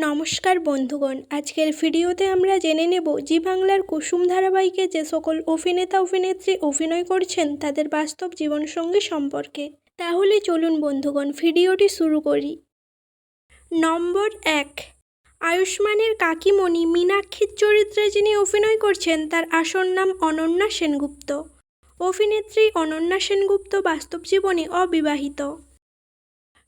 নমস্কার বন্ধুগণ, আজকের ভিডিওতে আমরা জেনে নেব জি বাংলার কুসুম ধারাবাহিকে যে সকল অভিনেতা, অভিনেত্রী অভিনয় করছেন তাদের বাস্তব জীবন জীবনসঙ্গী সম্পর্কে। তাহলে চলুন বন্ধুগণ, ভিডিওটি শুরু করি। নম্বর এক, আয়ুষ্মানের কাকিমণি মীনাক্ষীর চরিত্রে যিনি অভিনয় করছেন, তার আসল নাম অনন্যা সেনগুপ্ত। অভিনেত্রী অনন্যা সেনগুপ্ত বাস্তব জীবনে অবিবাহিত।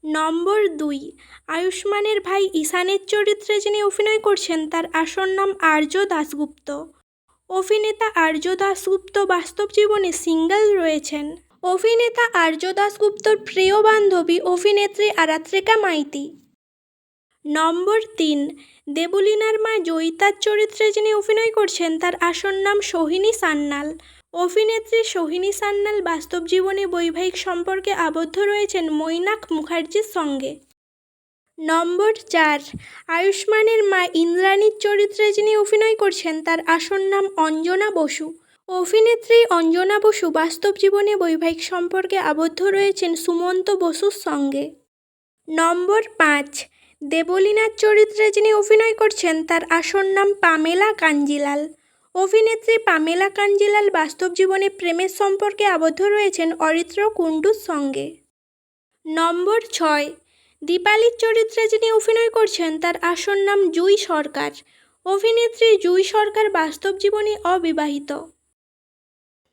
নম্বর দুই, আয়ুষ্মানের ভাই ঈশানের চরিত্রে যিনি অভিনয় করছেন তার আসল নাম আর্য দাশগুপ্ত। অভিনেতা আর্য দাশগুপ্ত বাস্তব জীবনে সিঙ্গেল রয়েছেন। অভিনেতা আর্য দাশগুপ্তর প্রিয় বান্ধবী, অভিনেত্রী আরাত্রিকা মাইতি। নম্বর তিন, দেবলীনার মা জয়িতার চরিত্রে যিনি অভিনয় করছেন তার আসল নাম সোহিনী সান্যাল। অভিনেত্রী সোহিনী সান্যাল বাস্তব জীবনে বৈবাহিক সম্পর্কে আবদ্ধ রয়েছেন মৈনাক মুখার্জির সঙ্গে। নম্বর চার, আয়ুষ্মানের মা ইন্দ্রাণীর চরিত্রে যিনি অভিনয় করছেন, তার আসল নাম অঞ্জনা বসু। অভিনেত্রী অঞ্জনা বসু বাস্তব জীবনে বৈবাহিক সম্পর্কে আবদ্ধ রয়েছেন সুমন্ত বসুর সঙ্গে। নম্বর পাঁচ, দেবলীনার চরিত্রে যিনি অভিনয় করছেন, তার আসল নাম পামেলা কাঞ্জিলাল। অভিনেত্রী পামেলা কাঞ্জিলাল বাস্তব জীবনে প্রেমের সম্পর্কে আবদ্ধ রয়েছেন অরিত্র কুণ্ডুর সঙ্গে। নম্বর ছয়, দীপালির চরিত্রে যিনি অভিনয় করছেন তার আসল নাম জুই সরকার। অভিনেত্রী জুই সরকার বাস্তব জীবনে অবিবাহিত।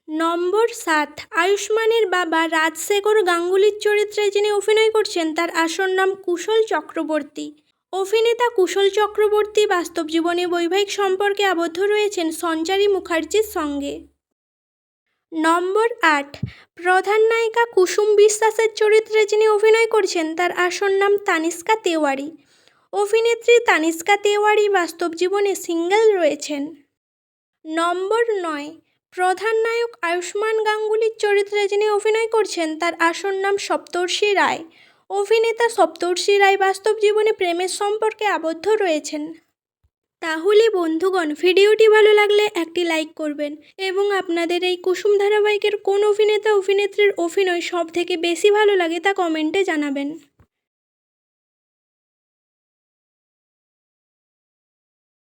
নম্বর সাত, আয়ুষ্মানের বাবা রাজশেখর গাঙ্গুলির চরিত্রে যিনি অভিনয় করছেন তার আসল নাম কুশল চক্রবর্তী। অভিনেতা কুশল চক্রবর্তী বাস্তব জীবনে বৈবাহিক সম্পর্কে আবদ্ধ রয়েছেন সঞ্চারী মুখার্জির সঙ্গে। নম্বর আট, প্রধান নায়িকা কুসুম বিশ্বাসের চরিত্রে যিনি অভিনয় করছেন, তার আসল নাম তানিষ্কা তেওয়ারি। অভিনেত্রী তানিষ্কা তেওয়ারি বাস্তব জীবনে সিঙ্গেল রয়েছেন। নম্বর নয়, প্রধান নায়ক আয়ুষ্মান গাঙ্গুলির চরিত্রে যিনি অভিনয় করছেন, তার আসল নাম সপ্তর্ষি রায়। অভিনেতা সপ্তর্ষি রায় বাস্তব জীবনে প্রেমের সম্পর্কে আবদ্ধ রয়েছেন। তাহলে বন্ধুগণ, ভিডিওটি ভালো লাগলে একটি লাইক করবেন এবং আপনাদের এই কুসুম ধারাবাহিকের কোন অভিনেতা, অভিনেত্রীর অভিনয় সব থেকে বেশি ভালো লাগে তা কমেন্টে জানাবেন।